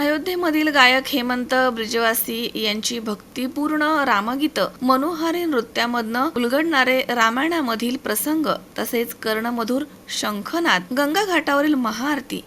I अयोध्येमधील गायक हेमंत ब्रिजवासी यांची भक्तिपूर्ण रामगीतं मनोहारी नृत्यामधनं उलगडणारे रामायणामधील प्रसंग तसेच कर्णमधुर शंखनाद गंगा घाटावरील महाआरती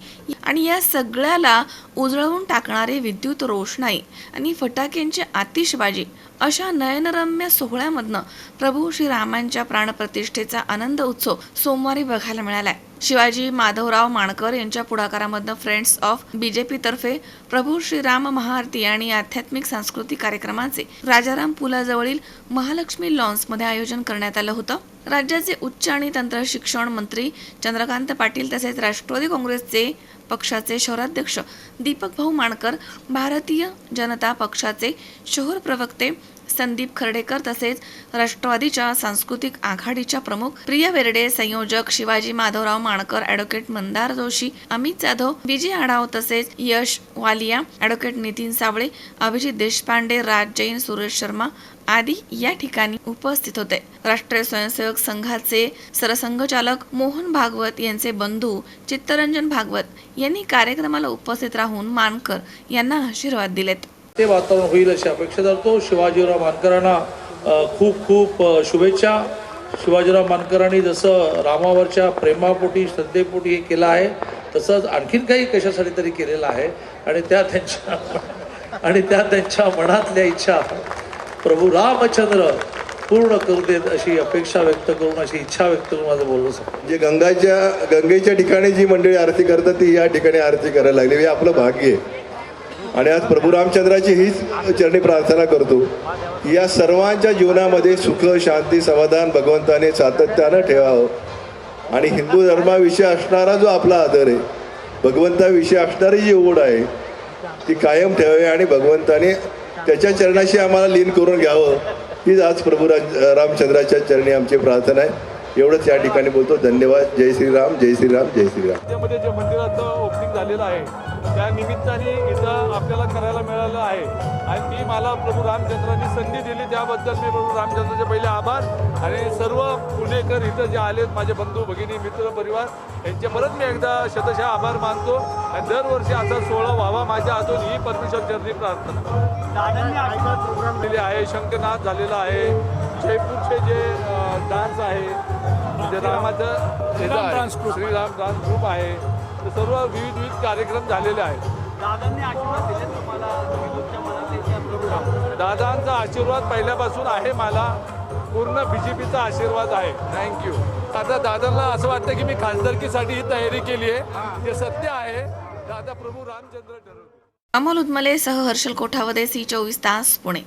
आणि या सगळ्याला उजळवून टाकणारे विद्युत रोषणाई आणि फटाक्यांची आतिषबाजी अशा नयनरम्य सोहळ्यामधनं प्रभू श्रीरामांच्या प्राणप्रतिष्ठेचा आनंद उत्सव सोमवारी बघायला मिळालाय. शिवाजी माधवराव माणकर यांच्या पुढाकारामधनं फ्रेंड्स ऑफ बीजेपी तर्फे प्रभू श्रीराम महाआरती आणि आध्यात्मिक सांस्कृतिक कार्यक्रमाचे राजाराम पुलाजवळील महालक्ष्मी लॉन्समध्ये आयोजन करण्यात आलं होतं. राज्याचे उच्च आणि तंत्र शिक्षण मंत्री चंद्रकांत पाटील तसेच राष्ट्रवादी काँग्रेसचे पक्षाचे शहराध्यक्ष दीपक भाऊ माणकर भारतीय जनता पक्षाचे शहर प्रवक्ते संदीप खर्डेकर तसेच राष्ट्रवादीच्या सांस्कृतिक आघाडीच्या प्रमुख प्रिया वेर्डे संयोजक शिवाजी माधवराव माणकर ॲडव्होकेट मंदार जोशी अमित जाधव विजय आढाव तसेच यश वालिया ॲडव्होकेट नितीन सावळे अभिजित देशपांडे राज जैन सुरेश शर्मा आदी या ठिकाणी उपस्थित होते. राष्ट्रीय स्वयंसेवक संघाचे सरसंघचालक मोहन भागवत यांचे बंधू चित्तरंजन भागवत यांनी कार्यक्रमाला उपस्थित राहून मानकर यांना आशीर्वाद दिलेत. ते वातावरण होईल अशी अपेक्षा धरतो. शिवाजीराव मानकरांना खूप खूप शुभेच्छा. शिवाजीराव मानकरांनी जसं रामावरच्या प्रेमापोटी श्रद्धेपोटी हे केलं आहे तसंच आणखीन काही कशासाठी तरी केलेलं आहे. आणि त्या त्यांच्या आणि त्या त्यांच्या मनातल्या इच्छा. प्रभू रामचंद्र पूर्ण करू देत अशी अपेक्षा व्यक्त करून अशी इच्छा व्यक्त करून माझं बोलणं संपलं. जे गंगाच्या गंगेच्या ठिकाणी जी मंडळी आरती करतात ती या ठिकाणी आरती करायला लागली. हे आपलं भाग्य आहे. आणि आज प्रभू रामचंद्राची हीच चरणी प्रार्थना करतो. या सर्वांच्या जीवनामध्ये सुख शांती समाधान भगवंताने सातत्यानं ठेवावं. आणि हिंदू धर्माविषयी असणारा जो आपला आदर आहे भगवंताविषयी असणारी जी ओढ आहे ती कायम ठेवावी आणि भगवंताने त्याच्या चरणाशी आम्हाला लीन करून घ्यावं. हीच आज प्रभू रामचंद्राच्या चरणी आमची प्रार्थना आहे. एवढंच या ठिकाणी बोलतो. धन्यवाद. जय श्रीराम. जय श्रीराम. जय श्रीराम. जे मंदिराचं ओपनिंग झालेलं आहे त्या निमित्ताने इथं आपल्याला करायला मिळालं आहे. आणि ती मला प्रभू रामचंद्रांनी संधी दिली. त्याबद्दल मी प्रभू रामचंद्राचे पहिले आभार. आणि सर्व पुणेकर इथं जे आलेत माझे बंधू भगिनी मित्र परिवार यांचे परत मी एकदा शतशः आभार मानतो. आणि दरवर्षी असा सोहळा व्हावा माझ्या हातून ही परमेश्वर चरणी प्रार्थना. दिली आहे. शंकरनाथ झालेला आहे. जयपूरचे जे डान्स आहे रामाचं जे आहे, श्रीराम डान्स ग्रुप आहे. सर्व विविध विविध कार्यक्रम झालेले आहेत. दादांचा आशीर्वाद पहिल्यापासून आहे मला. पूर्ण बीजेपीचा आशीर्वाद आहे. थँक्यू आता दादांना असं वाटतं की मी खासदारकीसाठी ही तयारी केली आहे. ते सत्य आहे. दादा प्रभू रामचंद्र ठरवतो अमोल उदमले सह हर्षल कोठावदे सी चोवीस तास पुणे.